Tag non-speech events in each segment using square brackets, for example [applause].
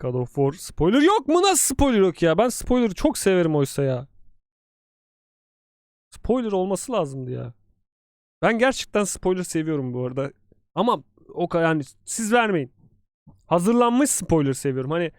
God of War spoiler yok mu? Nasıl spoiler yok ya? Ben spoiler'ı çok severim oysa ya. Spoiler olması lazımdı ya. Ben gerçekten spoiler seviyorum bu arada. Ama o yani siz vermeyin. Hazırlanmış spoiler seviyorum. Hani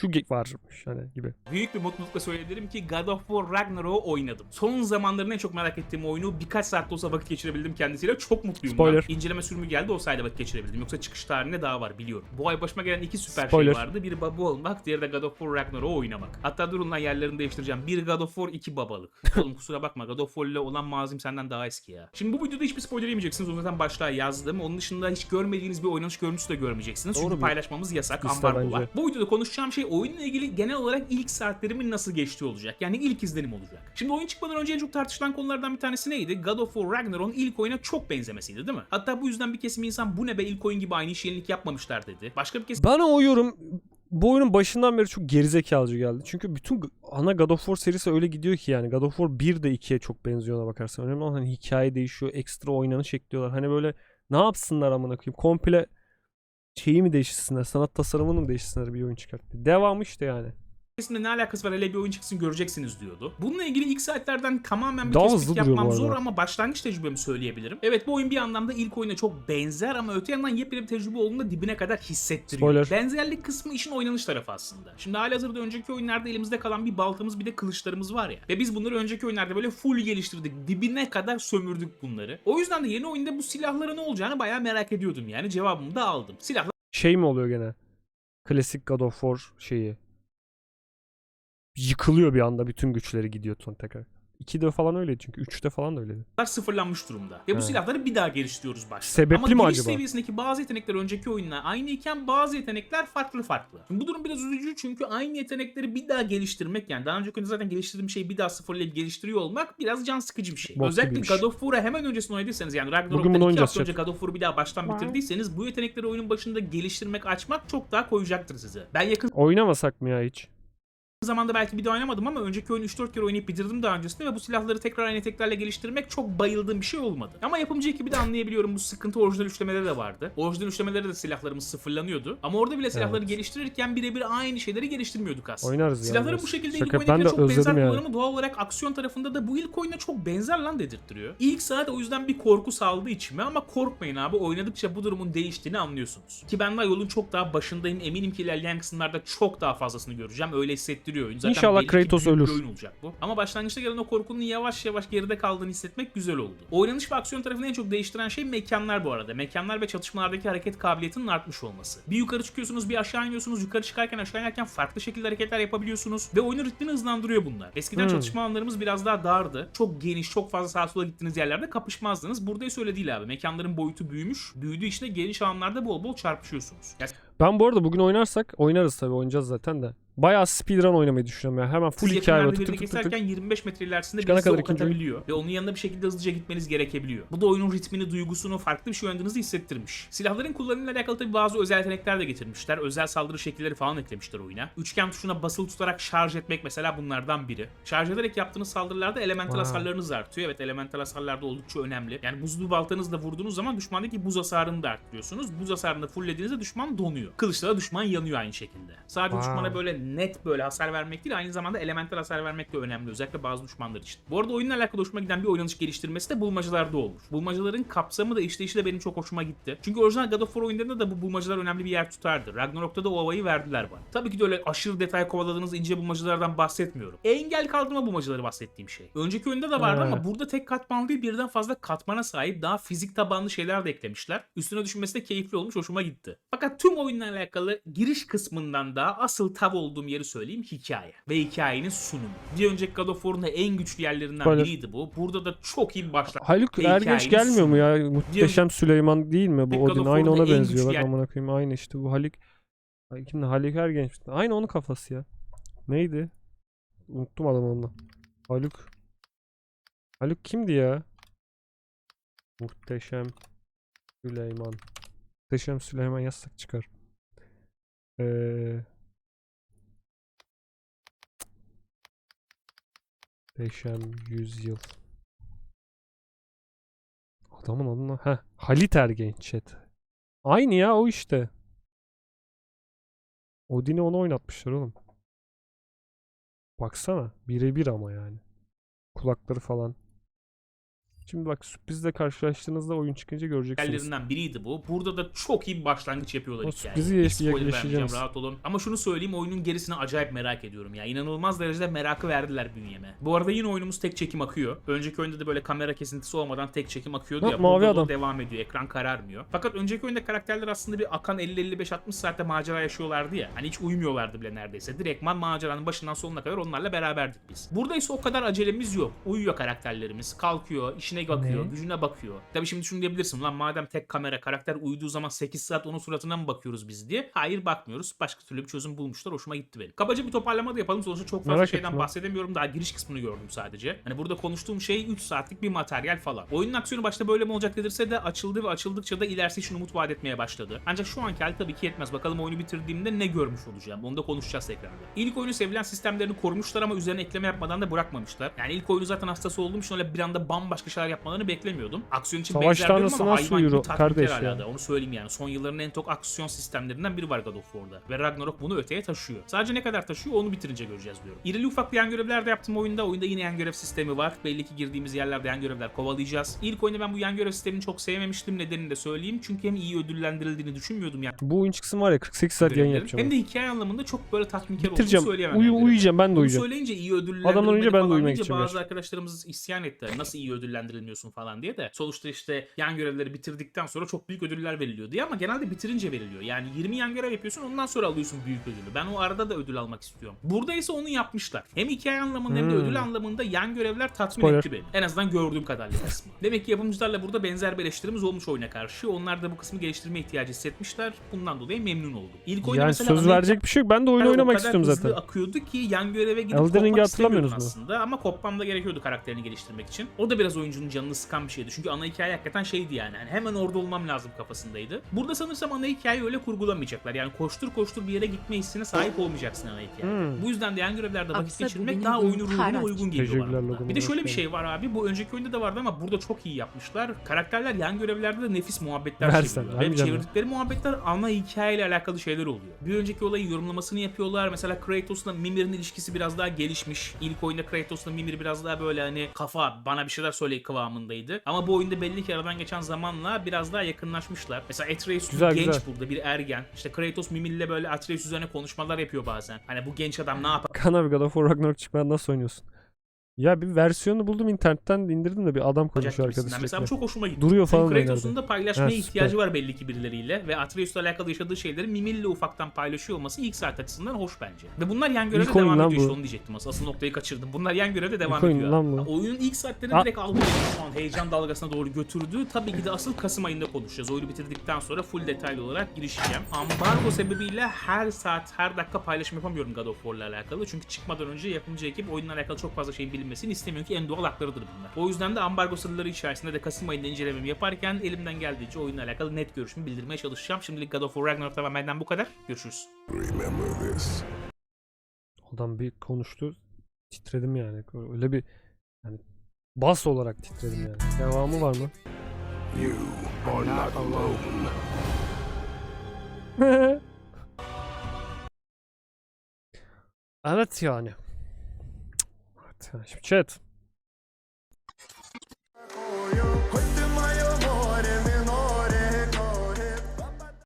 şu ge- varmış hani gibi. Büyük bir mutlulukla söyleyebilirim ki God of War Ragnarok'u oynadım. Son zamanların en çok merak ettiğim oyunu birkaç saat de olsa vakit geçirebildim kendisiyle. Çok mutluyum Spoiler. ben. İnceleme sürümü geldi o sayede vakit geçirebildim. Yoksa çıkış tarihine daha var biliyorum. Bu ay başıma gelen iki süper Spoiler. şey vardı. Biri baba olmak, diğeri de God of War Ragnarok'u oynamak. Hatta durun lan yerlerini değiştireceğim. Bir God of War, iki babalık. [laughs] Oğlum kusura bakma God of War ile olan mazim senden daha eski ya. Şimdi bu videoda hiçbir spoiler yemeyeceksiniz. O zaten başlığa yazdım. Onun dışında hiç görmediğiniz bir oynanış görüntüsü de görmeyeceksiniz. Doğru Çünkü bir paylaşmamız yasak. Ambargo var. Bu videoda konuşacağım şey oyunla ilgili genel olarak ilk saatlerimin nasıl geçtiği olacak. Yani ilk izlenim olacak. Şimdi oyun çıkmadan önce en çok tartışılan konulardan bir tanesi neydi? God of War Ragnarok'un ilk oyuna çok benzemesiydi değil mi? Hatta bu yüzden bir kesim insan bu ne be ilk oyun gibi aynı iş yenilik yapmamışlar dedi. Başka bir kesim Bana o yorum bu oyunun başından beri çok gerizekalıcı geldi. Çünkü bütün ana God of War serisi öyle gidiyor ki yani. God of War 1 de 2'ye çok benziyor ona bakarsan. Önemli olan hani hikaye değişiyor, ekstra oynanış ekliyorlar. Hani böyle ne yapsınlar amına koyayım? Komple şeyi mi değiştirsinler? Sanat tasarımını mı değiştirsinler bir oyun çıkarttı. Devamı işte yani. Kesimde ne alakası var hele bir oyun çıksın göreceksiniz diyordu. Bununla ilgili ilk saatlerden tamamen bir Daha tespit yapmam zor ama başlangıç tecrübemi söyleyebilirim. Evet bu oyun bir anlamda ilk oyuna çok benzer ama öte yandan yepyeni bir tecrübe olduğunu da dibine kadar hissettiriyor. Spoiler. Benzerlik kısmı işin oynanış tarafı aslında. Şimdi halihazırda önceki oyunlarda elimizde kalan bir baltamız bir de kılıçlarımız var ya. Ve biz bunları önceki oyunlarda böyle full geliştirdik. Dibine kadar sömürdük bunları. O yüzden de yeni oyunda bu silahlara ne olacağını bayağı merak ediyordum yani. Cevabımı da aldım. Silahlar Şey mi oluyor gene? Klasik God of War şeyi. Yıkılıyor bir anda bütün güçleri gidiyor son tekrar. 2'de falan öyleydi çünkü 3'te falan da öyleydi. sıfırlanmış durumda. Ve bu He. silahları bir daha geliştiriyoruz başta. Sebepli Ama mi giriş acaba? seviyesindeki bazı yetenekler önceki oyunla aynı iken bazı yetenekler farklı farklı. Şimdi bu durum biraz üzücü çünkü aynı yetenekleri bir daha geliştirmek yani daha önceki oyunda zaten geliştirdiğim şeyi bir daha sıfırlayıp geliştiriyor olmak biraz can sıkıcı bir şey. Bok Özellikle gibiymiş. God of War'a hemen öncesinde oynadıysanız yani Ragnarok'tan bunu iki oynayacağız hafta önce. God of War'u bir daha baştan bitirdiyseniz bu yetenekleri oyunun başında geliştirmek, açmak çok daha koyacaktır size. Ben yakın Oynamasak mı ya hiç? Zamanda belki bir de oynamadım ama önceki oyunu 3-4 kere oynayıp bitirdim daha öncesinde ve bu silahları tekrar aynı yeteneklerle geliştirmek çok bayıldığım bir şey olmadı. Ama yapımcı ekibi de anlayabiliyorum bu sıkıntı orijinal üçlemede de vardı. Orijinal üçlemelerde de silahlarımız sıfırlanıyordu. Ama orada bile silahları Evet. geliştirirken birebir aynı şeyleri geliştirmiyorduk aslında. Oynarız yani Silahların biraz. bu şekilde Şaka- ilk de çok benzer yani. kullanımı doğal olarak aksiyon tarafında da bu ilk oyuna çok benzer lan dedirttiriyor. İlk saat o yüzden bir korku saldı içime ama korkmayın abi oynadıkça bu durumun değiştiğini anlıyorsunuz. Ki ben daha yolun çok daha başındayım eminim ki ilerleyen kısımlarda çok daha fazlasını göreceğim öyle hissettiriyor oyun. Zaten İnşallah Kratos ölür. oyun olacak bu. Ama başlangıçta gelen o korkunun yavaş yavaş geride kaldığını hissetmek güzel oldu. Oynanış ve aksiyon tarafını en çok değiştiren şey mekanlar bu arada. Mekanlar ve çatışmalardaki hareket kabiliyetinin artmış olması. Bir yukarı çıkıyorsunuz, bir aşağı iniyorsunuz. Yukarı çıkarken aşağı inerken farklı şekilde hareketler yapabiliyorsunuz ve oyunun ritmini hızlandırıyor bunlar. Eskiden Hmm. çatışma alanlarımız biraz daha dardı. Çok geniş, çok fazla sağa sola gittiğiniz yerlerde kapışmazdınız. Burada ise öyle değil abi. Mekanların boyutu büyümüş. Büyüdüğü için de geniş alanlarda bol bol çarpışıyorsunuz. Yani Ben bu arada bugün oynarsak oynarız tabii oynayacağız zaten de. Bayağı speedrun oynamayı düşünüyorum ya. Hemen full Siz hikaye yakınlarda Tık tık tık tık. keserken 25 metre ilerisinde Çıkana birisi kadar ok ikinci oyun. atabiliyor. Ve onun yanında bir şekilde hızlıca gitmeniz gerekebiliyor. Bu da oyunun ritmini, duygusunu, farklı bir şey oynadığınızı hissettirmiş. Silahların kullanımıyla alakalı tabii bazı özel yetenekler de getirmişler. Özel saldırı şekilleri falan eklemişler oyuna. Üçgen tuşuna basılı tutarak şarj etmek mesela bunlardan biri. Şarj ederek yaptığınız saldırılarda elemental Wow. hasarlarınız artıyor. Evet elemental hasarlar da oldukça önemli. Yani buzlu baltanızla vurduğunuz zaman düşmandaki buz hasarını da arttırıyorsunuz. Buz hasarını fullediğinizde düşman donuyor. Kılıçla da düşman yanıyor aynı şekilde. Sadece Wow. düşmana böyle net böyle hasar vermek değil aynı zamanda elemental hasar vermek de önemli özellikle bazı düşmanlar için. Bu arada oyunla alakalı hoşuma giden bir oynanış geliştirmesi de bulmacalarda olur. Bulmacaların kapsamı da işleyişi de benim çok hoşuma gitti. Çünkü orijinal God of War oyunlarında da bu bulmacalar önemli bir yer tutardı. Ragnarok'ta da o havayı verdiler bana. Tabii ki de öyle aşırı detay kovaladığınız ince bulmacalardan bahsetmiyorum. Engel kaldırma bulmacaları bahsettiğim şey. Önceki oyunda da vardı He. ama burada tek katmanlı değil birden fazla katmana sahip daha fizik tabanlı şeyler de eklemişler. Üstüne düşünmesi de keyifli olmuş hoşuma gitti. Fakat tüm oyunla alakalı giriş kısmından da asıl tav olduğum yeri söyleyeyim hikaye. Ve hikayenin sunumu. Bir önceki God of War'un da en güçlü yerlerinden Böyle- biriydi bu. Burada da çok iyi bir başlangıç. Haluk Ve Ergenç gelmiyor mu ya? Muhteşem Süleyman değil mi bu God Odin? Aynı ona en benziyor. Bak yer- amına koyayım aynı işte bu Haluk. Kimdi? Haluk Ergenç. Aynı onun kafası ya. Neydi? Unuttum adamı ondan. Haluk. Haluk kimdi ya? Muhteşem Süleyman. Muhteşem Süleyman yazsak çıkar. Ee... Muhteşem Yüzyıl. Adamın adı ne? Heh. Halit Ergenç chat. Aynı ya o işte. Odin'i ona oynatmışlar oğlum. Baksana. Birebir ama yani. Kulakları falan. Şimdi bak sürprizle karşılaştığınızda oyun çıkınca göreceksiniz. hikayelerinden biriydi bu. Burada da çok iyi bir başlangıç yapıyorlar O hikayeye. sürprizi yaş- spoiler vermeyeceğim yaşayacağız. rahat olun. Ama şunu söyleyeyim oyunun gerisini acayip merak ediyorum ya. İnanılmaz derecede merakı verdiler bünyeme. Bu arada yine oyunumuz tek çekim akıyor. Önceki oyunda da böyle kamera kesintisi olmadan tek çekim akıyordu Ha, ya. mavi Burada da o adam. devam ediyor. Ekran kararmıyor. Fakat önceki oyunda karakterler aslında bir akan 50-55-60 saatte macera yaşıyorlardı ya. Hani hiç uyumuyorlardı bile neredeyse. Direktman maceranın başından sonuna kadar onlarla beraberdik biz. Burada ise o kadar acelemiz yok. Uyuyor karakterlerimiz. Kalkıyor, işine bakıyor, Ne? gücüne bakıyor. Tabii şimdi şunu diyebilirsin. Lan madem tek kamera karakter uyuduğu zaman 8 saat onun suratına mı bakıyoruz biz diye. Hayır bakmıyoruz. Başka türlü bir çözüm bulmuşlar. Hoşuma gitti benim. Kabaca bir toparlama da yapalım. Sonuçta çok fazla Merak şeyden bahsedemiyorum. Daha giriş kısmını gördüm sadece. Hani burada konuştuğum şey 3 saatlik bir materyal falan. Oyunun aksiyonu başta böyle mi olacak dedirse de açıldı ve açıldıkça da ilerisi için umut vaat etmeye başladı. Ancak şu anki hali tabii ki yetmez. Bakalım oyunu bitirdiğimde ne görmüş olacağım. Onu da konuşacağız tekrarda. İlk oyunu sevilen sistemlerini korumuşlar ama üzerine ekleme yapmadan da bırakmamışlar. Yani ilk oyunu zaten hastası olduğum için öyle bir anda bambaşka şeyler yapmalarını beklemiyordum. Aksiyon için Savaş benzer diyorum ama hayvan gibi kardeş hala ya? da. Onu söyleyeyim yani. Son yılların en çok aksiyon sistemlerinden biri var God of War'da. Ve Ragnarok bunu öteye taşıyor. Sadece ne kadar taşıyor onu bitirince göreceğiz diyorum. İrili ufak yan görevler de yaptım oyunda. Oyunda yine yan görev sistemi var. Belli ki girdiğimiz yerlerde yan görevler kovalayacağız. İlk oyunda ben bu yan görev sistemini çok sevmemiştim. Nedenini de söyleyeyim. Çünkü hem iyi ödüllendirildiğini düşünmüyordum yani. Bu oyun çıksın var ya 48 saat yayın yapacağım. Hem de hikaye anlamında çok böyle tatminkar olduğunu Bitireceğim. söyleyemem. Uyu, yani. uyuyacağım ben de Bunu uyuyacağım. söyleyince iyi ödüllendirilmedi Adamdan önce ben de uyumak istiyorum Bazı arkadaşlarımız isyan etti. Nasıl iyi ödüllendirilmiyorsun falan diye de. Sonuçta işte yan görevleri bitirdikten sonra çok büyük ödüller veriliyor diye ama genelde bitirince veriliyor. Yani 20 yan görev yapıyorsun ondan sonra alıyorsun büyük ödülü. Ben o arada da ödül almak istiyorum. Burada ise onu yapmışlar. Hem hikaye anlamında hem de Hmm. ödül anlamında yan görevler tatmin Spoiler. etti beni. En azından gördüğüm kadarıyla kısmı. Demek ki yapımcılarla burada benzer bir eleştirimiz olmuş oyuna karşı. Onlar da bu kısmı geliştirme ihtiyacı hissetmişler. Bundan dolayı memnun oldum. İlk oyunda Yani mesela söz ana verecek bir şey yok. Ben de oyunu o oynamak kadar istiyorum hızlı zaten. akıyordu ki yan göreve gidip Elden kopmak mu? aslında ama kopmam da gerekiyordu karakterini geliştirmek için. O da biraz oyuncunun canını sıkan bir şeydi. Çünkü ana hikaye hakikaten şeydi yani. Hani hemen orada olmam lazım kafasındaydı. Burada sanırsam ana hikayeyi öyle kurgulamayacaklar. Yani koştur koştur bir yere gitme hissine sahip olmayacaksın ana hikaye. Hmm. Bu yüzden de yan görevlerde vakit Aksa geçirmek benim daha oyunun ruhuna uygun geliyor bana. Bir de şöyle bir şey var abi. Bu önceki oyunda da vardı ama burada çok iyi yapmışlar. Karakterler yan görevlerde de nefis muhabbetler Versen, çeviriyorlar. Ve vermeyeceğim çevirdikleri muhabbetler ana hikayeyle alakalı şeyler oluyor. Bir önceki olayın yorumlamasını yapıyorlar. Mesela Kratos'la Mimir'in ilişkisi biraz daha gelişmiş. İlk oyunda Kratos'la Mimir biraz daha böyle hani kafa bana bir şeyler söyle kıvamındaydı. Ama bu oyunda belli ki aradan geçen zamanla biraz daha yakınlaşmışlar. Mesela Atreus Güzel, genç güzel. burada bir ergen. İşte Kratos Mimir'le böyle Atreus üzerine konuşmalar yapıyor bazen. Hani bu genç adam ne yapar? God of War Ragnarok çıkmadan nasıl oynuyorsun? Ya bir versiyonu buldum internetten indirdim de bir adam konuşuyor gibisinden. arkadaş Mesela çok hoşuma gitti. Duruyor falan Çünkü Kratos'un oylarda. da paylaşmaya Ha, süper. ihtiyacı var belli ki birileriyle ve Atreus'la alakalı yaşadığı şeyleri Mimir'le ufaktan paylaşıyor olması ilk saat açısından hoş bence. Ve bunlar yan görevde İlk oyun devam ediyor işte bu. onu diyecektim aslında. Asıl noktayı kaçırdım. Bunlar yan görevde devam İlk oyun ediyor. lan bu. Oyunun ilk saatleri direkt aldı şu an heyecan dalgasına doğru götürdü. Tabii ki de asıl Kasım ayında konuşacağız. Oyunu bitirdikten sonra full detaylı olarak girişeceğim. Ambargo sebebiyle her saat, her dakika paylaşım yapamıyorum God of War'la alakalı. Çünkü çıkmadan önce yapımcı ekip oyunla alakalı çok fazla şeyin bilinmesini istemiyor ki en doğal haklarıdır bunlar. O yüzden de ambargo sırları içerisinde de Kasım ayında incelememi yaparken elimden geldiğince oyunla alakalı net görüşümü bildirmeye çalışacağım. Şimdilik God of War Ragnarok'ta ve benden bu kadar. Görüşürüz. Remember this. Adam bir konuştu. Titredim yani. Öyle bir yani bas olarak titredim yani. Devamı var mı? You are not alone. [laughs] Evet yani. Şimdi chat.